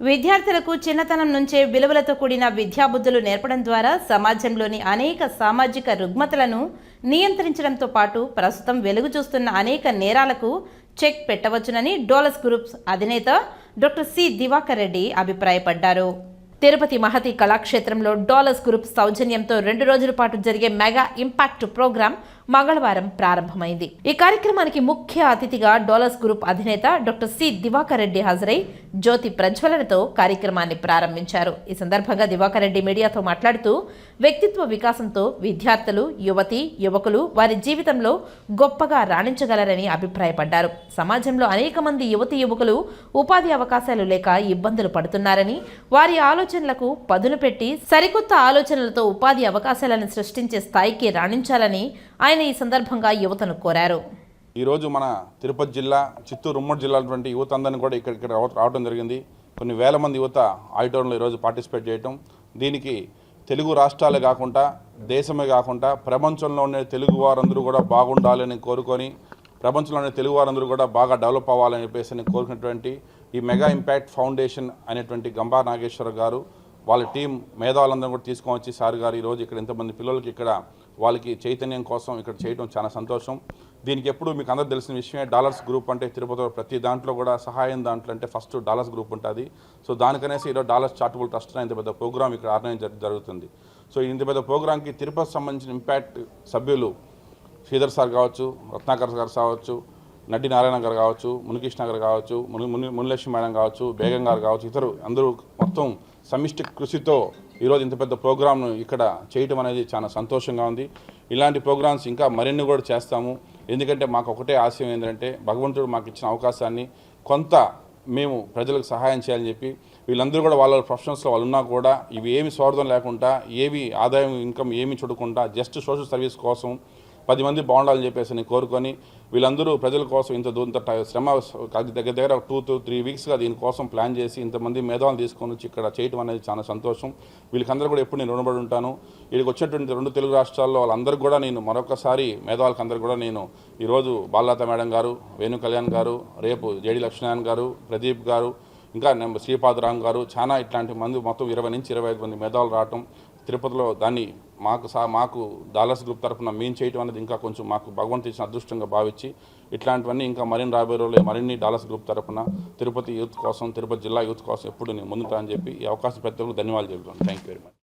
విద్యార్థులకు చిన్నతనం నుంచే విలువలతో కూడిన విద్యాబుద్ధులు నేర్పడం ద్వారా సమాజంలోని అనేక సామాజిక రుగ్మతలను నియంత్రించడంతో పాటు ప్రస్తుతం వెలుగు చూస్తున్న అనేక నేరాలకు చెక్ పెట్టవచ్చునని డోలస్ గ్రూప్స్ అధినేత డాక్టర్ సి దివాకర్ రెడ్డి అభిప్రాయపడ్డారు. తిరుపతి మహతి కళాక్షేత్రంలో డాలర్స్ గ్రూప్ సౌజన్యంతో రెండు రోజుల పాటు జరిగే మెగా ఇంపాక్ట్ ప్రోగ్రాం మంగళవారం ప్రారంభమైంది. ఈ కార్యక్రమానికి ముఖ్య అతిథిగా డోలస్ గ్రూప్ అధినేత డాక్టర్ సి. దివాకర్ రెడ్డి హాజరై జ్యోతి ప్రజ్వలనతో కార్యక్రమాన్ని ప్రారంభించారు. ఈ సందర్భంగా దివాకర్ రెడ్డి మీడియాతో మాట్లాడుతూ వ్యక్తిత్వ వికాసంతో విద్యార్థులు యువతి యువకులు వారి జీవితంలో గొప్పగా రాణించగలరని అభిప్రాయపడ్డారు. సమాజంలో అనేక మంది యువతి యువకులు ఉపాధి అవకాశాలు లేక ఇబ్బందులు పడుతున్నారని వారి ఆలోచనలకు పదును పెట్టి సరికొత్త ఆలోచనలతో ఉపాధి అవకాశాలను సృష్టించే స్థాయికి రాణించాలని ఆయన ఈ సందర్భంగా యువతను కోరారు. ఈరోజు మన తిరుపతి జిల్లా చిత్తూరు ఉమ్మడి జిల్లా ఉన్నటువంటి యువత అందరినీ కూడా ఇక్కడ ఇక్కడ రావడం జరిగింది. కొన్ని వేల మంది యువత ఆడిటోరియంలో ఈరోజు పార్టిసిపేట్ చేయటం. దీనికి తెలుగు రాష్ట్రాలే కాకుండా దేశమే కాకుండా ప్రపంచంలో ఉండే తెలుగు వారందరూ కూడా బాగుండాలని కోరుకొని ప్రపంచంలోని తెలుగు వారందరూ కూడా బాగా డెవలప్ అవ్వాలని చెప్పేసి కోరుకున్నటువంటి ఈ మెగా ఇంపాక్ట్ ఫౌండేషన్ అనేటువంటి గంబా నాగేశ్వర గారు వాళ్ళ టీం మేధావులందరం కూడా తీసుకొని వచ్చి సార్ గారు ఈరోజు ఇక్కడ ఇంతమంది పిల్లలకి ఇక్కడ వాళ్ళకి చైతన్యం కోసం ఇక్కడ చేయడం చాలా సంతోషం. దీనికి ఎప్పుడు మీకు అందరూ తెలిసిన విషయమే డాలర్స్ గ్రూప్ అంటే తిరుపతిలో ప్రతి దాంట్లో కూడా సహాయం దాంట్లో అంటే ఫస్ట్ డాలర్స్ గ్రూప్ ఉంటుంది. సో దానికనేసి ఈరోజు డాలర్స్ చార్టబుల్ ట్రస్ట్ ఇంత పెద్ద ప్రోగ్రామ్ ఇక్కడ ఆర్గనైజ్ జరుగుతుంది. సో ఇంత పెద్ద ప్రోగ్రామ్కి తిరుపతి సంబంధించిన ఇంపాక్ట్ సభ్యులు శ్రీధర్ సార్ కావచ్చు రత్నాకర్ గారు కావచ్చు నడ్డి నారాయణ గారు కావచ్చు మునికృష్ణ గారు కావచ్చు ముని ముని మునిలక్ష్మి మేడం కావచ్చు బేగం గారు కావచ్చు ఇతరు అందరూ మొత్తం సమిష్టి కృషితో ఈరోజు ఇంత పెద్ద ప్రోగ్రామ్ను ఇక్కడ చేయటం అనేది చాలా సంతోషంగా ఉంది. ఇలాంటి ప్రోగ్రామ్స్ ఇంకా మరిన్ని కూడా చేస్తాము. ఎందుకంటే మాకు ఒకటే ఆశయం ఏంటంటే భగవంతుడు మాకు ఇచ్చిన అవకాశాన్ని కొంత మేము ప్రజలకు సహాయం చేయాలని చెప్పి వీళ్ళందరూ కూడా వాళ్ళ ప్రొఫెషన్స్లో వాళ్ళు ఉన్నా కూడా ఇవి ఏమి స్వార్థం లేకుండా ఏవి ఆదాయం ఇన్కమ్ ఏమి చూడకుండా జస్ట్ సోషల్ సర్వీస్ కోసం పది మంది బాగుండాలని చెప్పేసి నేను కోరుకొని వీళ్ళందరూ ప్రజల కోసం ఇంత దూ- ఇంత శ్రమ దగ్గర దగ్గర టూ టు త్రీ వీక్స్గా దీనికోసం ప్లాన్ చేసి ఇంతమంది మేధావులు తీసుకొని వచ్చి ఇక్కడ చేయడం అనేది చాలా సంతోషం. వీళ్ళకందరూ కూడా ఎప్పుడు నేను రుణపడి ఉంటాను. వీళ్ళకి వచ్చేటువంటి రెండు తెలుగు రాష్ట్రాల్లో వాళ్ళందరూ కూడా నేను మరొకసారి మేధావులకు అందరూ కూడా నేను ఈరోజు బాలలత మేడం గారు వేణు కళ్యాణ్ గారు రేపు జేడి లక్ష్మీనారాయణ గారు ప్రదీప్ గారు ఇంకా నెంబర్ శ్రీపాదరామ్ గారు చాలా ఇట్లాంటి మంది మొత్తం ఇరవై నుంచి ఇరవై ఐదు మంది మేధావులు రావటం తిరుపతిలో దాన్ని మాకు సా మాకు దాలస్ గ్రూప్ తరఫున మేము చేయటం అనేది ఇంకా కొంచెం మాకు భగవంతు ఇచ్చిన అదృష్టంగా భావించి ఇట్లాంటివన్నీ ఇంకా మరిన్ని రాబోయే రోజులు మరిన్ని డాలస్ గ్రూప్ తరఫున తిరుపతి యూత్ కోసం తిరుపతి జిల్లా యూత్ కోసం ఎప్పుడు నేను ముందుతా అని చెప్పి ఈ అవకాశం ప్రతి ధన్యవాదాలు చెబుతాను థ్యాంక్ యూ వెరీ మచ్